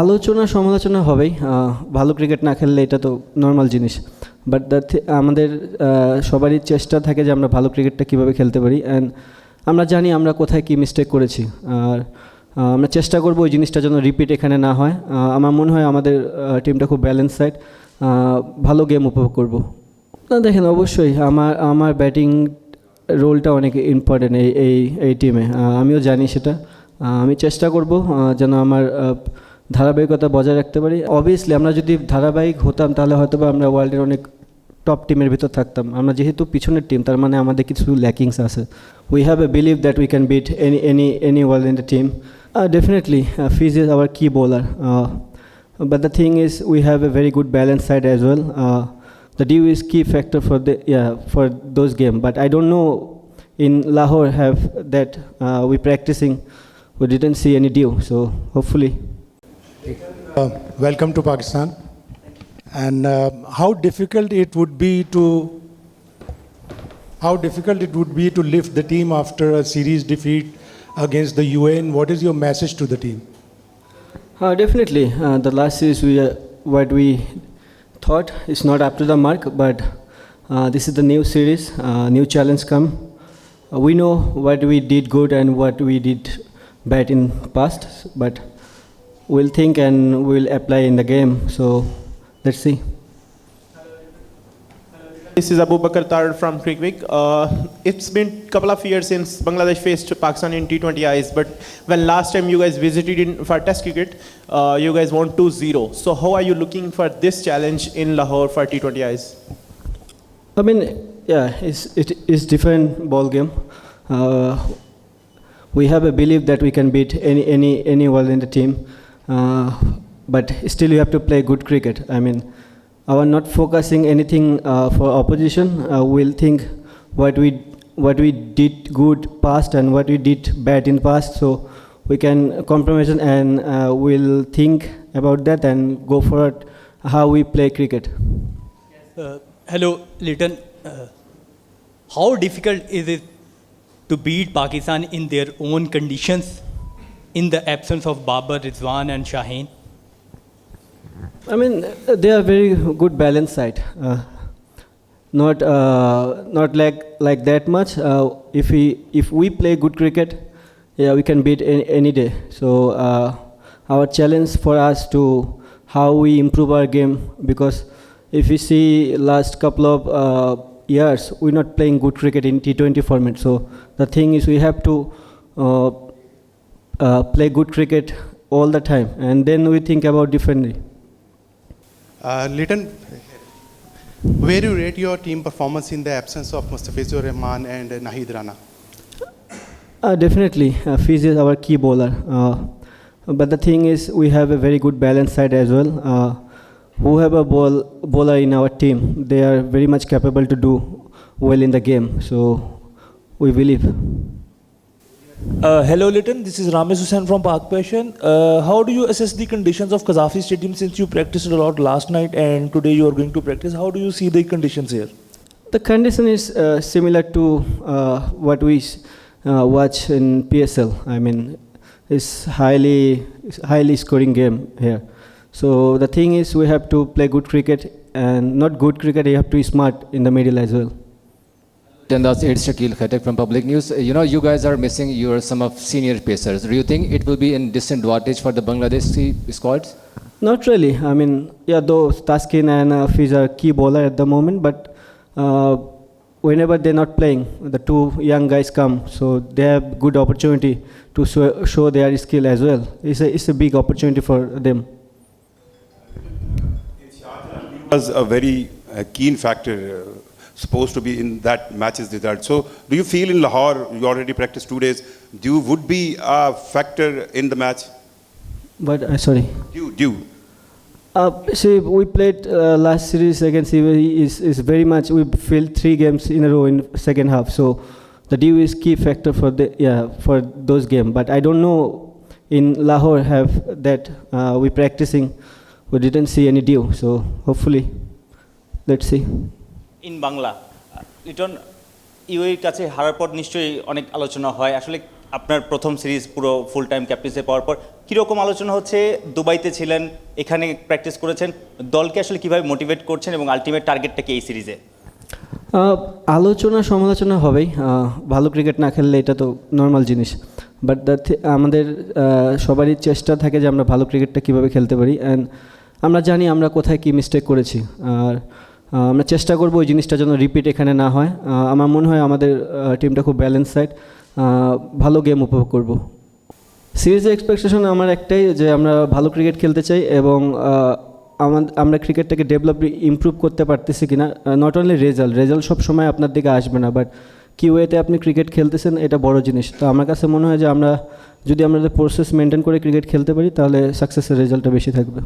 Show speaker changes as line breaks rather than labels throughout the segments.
আলোচনা সমালোচনা হবেই। ভালো ক্রিকেট না খেললে এটা তো নর্মাল জিনিস। বাট দ্য আমাদের সবারই চেষ্টা থাকে যে আমরা ভালো ক্রিকেটটা কীভাবে খেলতে পারি। অ্যান্ড আমরা জানি আমরা কোথায় কী মিস্টেক করেছি। আর আমরা চেষ্টা করব ওই জিনিসটা যেন রিপিট এখানে না হয়। আমার মনে হয় আমাদের টিমটা খুব ব্যালেন্স সাইড ভালো গেম উপভোগ করব। না, দেখেন, অবশ্যই আমার আমার ব্যাটিং রোলটা অনেক ইম্পর্টেন্ট এই এই এই টিমে আমিও জানি সেটা। আমি চেষ্টা করব যেন আমার ধারাবাহিকতা বজায় রাখতে পারি। অবভিয়াসলি আমরা যদি ধারাবাহিক হতাম তাহলে হয়তো বা আমরা ওয়ার্ল্ডের অনেক টপ টিমের ভিতর থাকতাম। আমরা যেহেতু পিছনের টিম তার মানে আমাদের কিছু ল্যাকিংস আছে। We have a believe that we can beat any any any world in the team definitely Fizz is our key bowler but the thing is have a very good balance side as well. Uh, the dew is key factor for the yeah for those game but i don't know have that uh, we practicing we didn't see any dew so hopefully
Uh, welcome to Pakistan. And uh, how difficult it would be to how difficult it would be to lift the team after a series defeat against the UN. What is your message to the team?
Uh, definitely, uh, the last series we uh, what we thought is not up to the mark, but uh, this is the new series, uh, new challenge come. Uh, we know what we did good and what we did bad in past, but we'll think and we'll apply in the game. So let's see.
This is Abu Bakar Tar from Crickwick. Uh, it's been a couple of years since Bangladesh faced Pakistan in T20Is, but when last time you guys visited in, for Test cricket, uh, you guys won 2-0. So how are you looking for this challenge in Lahore for T20Is?
I mean, yeah, it's, it is different ball game. Uh, we have a belief that we can beat any any anyone in the team, uh, but still you have to play good cricket. I mean, our not focusing anything uh, for opposition. Uh, we'll think what we what we did good past and what we did bad in past. So we can compromise and uh, we'll think about that and go for it, how we play cricket.
Uh, hello, Liton. Uh, how difficult is it to beat Pakistan in their own conditions in the absence of Babar, Rizwan, and Shaheen?
I mean, they are very good balance side. Uh, not uh, not like like that much. Uh, if we if we play good cricket, yeah, we can beat any, any day. So uh, our challenge for us to how we improve our game because if you see last couple of uh, years we're not playing good cricket in T20 format. So the thing is we have to uh, uh, play good cricket all the time, and then we think about differently.
Uh, Litton, where do you rate your team performance in the absence of Mustafizur Rahman and Nahid Rana?
Uh, definitely, uh, Fiz is our key bowler. Uh, but the thing is, we have a very good balance side as well. Uh, whoever ball, bowler in our team, they are very much capable to do well in the game. So we believe.
Uh, hello, Litton. This is Ramesh Hussain from Park Passion. Uh, how do you assess the conditions of Kazafi Stadium since you practiced a lot last night and today you are going to practice? How do you see the conditions here?
The condition is uh, similar to uh, what we uh, watch in PSL. I mean, it's highly, it's highly scoring game here. So the thing is, we have to play good cricket, and not good cricket. You have to be smart in the middle as well.
And that's it's Shakil Khatak from Public News. Uh, You know, you guys are missing your some of senior pacers. Do you think it will be in disadvantage for the Bangladeshi squads?
Not really. I mean, yeah, though Taskin and uh, Fiz are key bowler at the moment, but uh, whenever they're not playing, the two young guys come, so they have good opportunity to show, show their skill as well. It's a, it's a big opportunity for them.
Was a very uh, keen factor, uh, supposed to be in that match's result. So, do you feel in Lahore, you already practiced two days, dew would be a factor in the match?
But uh, sorry.
Dew, dew.
Uh, see, we played uh, last series against UAE is, is very much, we filled three games in a row in second half. So the dew is key factor for the, yeah, for those games. But I don't know in Lahore have that, uh, we practicing, we didn't see any dew. So hopefully, let's see.
In Bangla Liton ইউএর কাছে হারার পর নিশ্চয়ই অনেক আলোচনা হয়। আসলে আপনার প্রথম সিরিজ পুরো ফুল টাইম ক্যাপ্টেন্সি পাওয়ার পর কীরকম আলোচনা হচ্ছে? দুবাইতে ছিলেন এখানে প্র্যাকটিস করেছেন। দলকে আসলে কীভাবে মোটিভেট করছেন এবং আলটিমেট টার্গেটটা কি এই সিরিজে?
আলোচনা সমালোচনা হবেই। ভালো ক্রিকেট না খেললে এটা তো নর্মাল জিনিস। বাট দ্য আমাদের সবারই চেষ্টা থাকে যে আমরা ভালো ক্রিকেটটা কীভাবে খেলতে পারি। অ্যান্ড আমরা জানি আমরা কোথায় কী মিস্টেক করেছি। আর আমরা চেষ্টা করব ওই জিনিসটা যেন রিপিট এখানে না হয়। আমার মনে হয় আমাদের টিমটা খুব ব্যালেন্স সাইড ভালো গেম উপভোগ করব। সিরিজের এক্সপেকটেশন আমার একটাই যে আমরা ভালো ক্রিকেট খেলতে চাই এবং আমরা ক্রিকেটটাকে ডেভেলপ ইমপ্রুভ করতে পারতেছি কিনা। নট অনলি রেজাল্ট রেজাল্ট সব সময় আপনার দিকে আসবে না বাট কি ওয়েতে আপনি ক্রিকেট খেলতেছেন, এটা বড় জিনিস। তো আমার কাছে মনে হয় যে আমরা, যদি আমাদের প্রসেস মেনটেন করে ক্রিকেট খেলতে পারি, তাহলে সাকসেসের রেজাল্টটা বেশি থাকবে।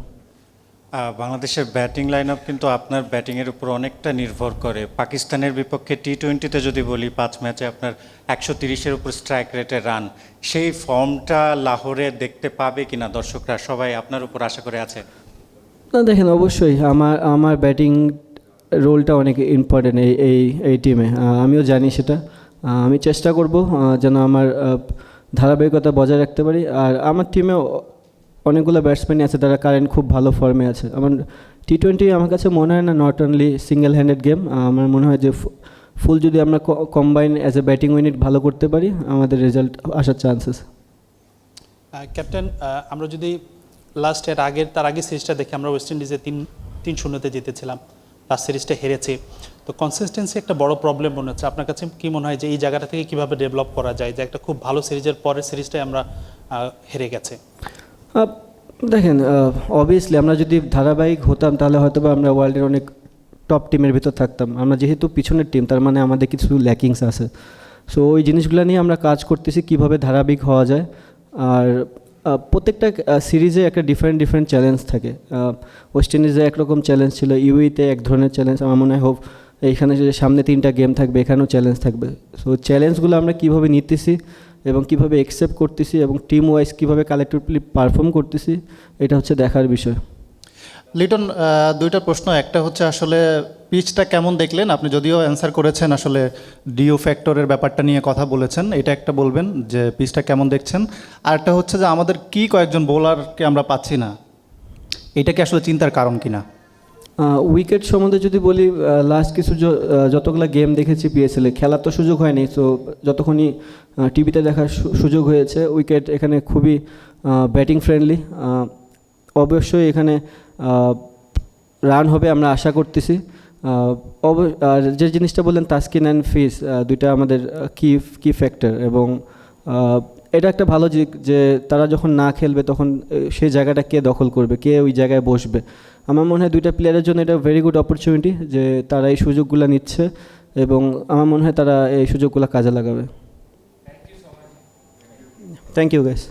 বাংলাদেশের ব্যাটিং লাইন আপ কিন্তু আপনার ব্যাটিংয়ের উপর অনেকটা নির্ভর করে। পাকিস্তানের বিপক্ষে টি টোয়েন্টিতে যদি বলি, পাঁচ ম্যাচে আপনার একশো তিরিশের উপর স্ট্রাইক রেটে রান সেই ফর্মটা লাহোরে দেখতে পাবে কিনা দর্শকরা? সবাই আপনার উপর আশা করে আছে।
না, দেখেন, অবশ্যই আমার আমার ব্যাটিং রোলটা অনেক ইম্পর্টেন্ট এই এই এই টিমে আমিও জানি সেটা। আমি চেষ্টা করব যেন আমার ধারাবাহিকতা বজায় রাখতে পারি। আর আমার টিমে অনেকগুলো ব্যাটসম্যানই আছে, তারা কারেন্ট খুব ভালো ফর্মে আছে। আমার টি টোয়েন্টি আমার কাছে মনে হয় না not only single handed game আমার মনে হয় যে ফুল যদি আমরা combine as a batting unit ভালো করতে পারি, আমাদের রেজাল্ট আসার চান্সেস
ক্যাপ্টেন আমরা যদি লাস্ট এর আগের, তার আগে সিরিজটা দেখি, আমরা ওয়েস্ট ইন্ডিজে তিন তিন শূন্যতে জিতেছিলাম লাস্ট সিরিজটা হেরেছি। তো কনসিস্টেন্সি একটা বড় প্রবলেম মনে হচ্ছে। আপনার কাছে কি মনে হয় যে এই জায়গাটা থেকে কীভাবে ডেভেলপ করা যায়, যে একটা খুব ভালো সিরিজের পরের সিরিজটাই আমরা হেরে গেছে?
দেখেন অবভিয়াসলি আমরা যদি ধারাবাহিক হতাম, তাহলে হয়তো বা আমরা ওয়ার্ল্ডের অনেক টপ টিমের ভিতর থাকতাম। আমরা যেহেতু পিছনের টিম তার মানে আমাদের কিছু ল্যাকিংস আছে। সো ওই জিনিসগুলো নিয়ে আমরা কাজ করতেছি কীভাবে ধারাবাহিক হওয়া যায়। আর প্রত্যেকটা সিরিজে একটা ডিফারেন্ট ডিফারেন্ট চ্যালেঞ্জ থাকে। ওয়েস্ট ইন্ডিজে একরকম চ্যালেঞ্জ ছিল ইউইতে এক ধরনের চ্যালেঞ্জ আমার মনে হয় হোক এইখানে যে সামনে তিনটা গেম থাকবে, এখানেও চ্যালেঞ্জ থাকবে। সো চ্যালেঞ্জগুলো আমরা কীভাবে নিতেছি এবং কীভাবে অ্যাকসেপ্ট করতেছি এবং টিম ওয়াইজ কীভাবে কালেক্টিভলি পারফর্ম করতেছি, এটা হচ্ছে দেখার বিষয়।
লিটন দুইটা প্রশ্ন। একটা হচ্ছে আসলে পিচটা কেমন দেখলেন? আপনি যদিও অ্যান্সার করেছেন আসলে ডিও ফ্যাক্টরের ব্যাপারটা নিয়ে কথা বলেছেন, এটা একটা বলবেন যে পিচটা কেমন দেখছেন? আর একটা হচ্ছে যে আমাদের কি কয়েকজন বোলারকে আমরা পাচ্ছি না? এটা কি আসলে চিন্তার কারণ কিনা?
উইকেট সম্বন্ধে যদি বলি লাস্ট কিছু যতগুলো গেম দেখেছি পিএসএলে খেলার তো সুযোগ হয়নি সো যতক্ষণই টিভিতে দেখার সুযোগ হয়েছে উইকেট এখানে খুবই ব্যাটিং ফ্রেন্ডলি অবশ্যই এখানে রান হবে আমরা আশা করতেছি অব- যে জিনিসটা বললেন তাস্কিন অ্যান্ড ফিস দুইটা আমাদের কি কি ফ্যাক্টর এবং এটা একটা ভালো যে তারা যখন না খেলবে তখন সেই জায়গাটা কে দখল করবে, কে ওই জায়গায় বসবে আমার মনে হয় দুইটা প্লেয়ারের জন্য এটা ভেরি গুড অপরচুনিটি যে তারা এই সুযোগগুলো নিচ্ছে এবং আমার মনে হয় তারা এই সুযোগগুলো কাজে লাগাবে। Thank you guys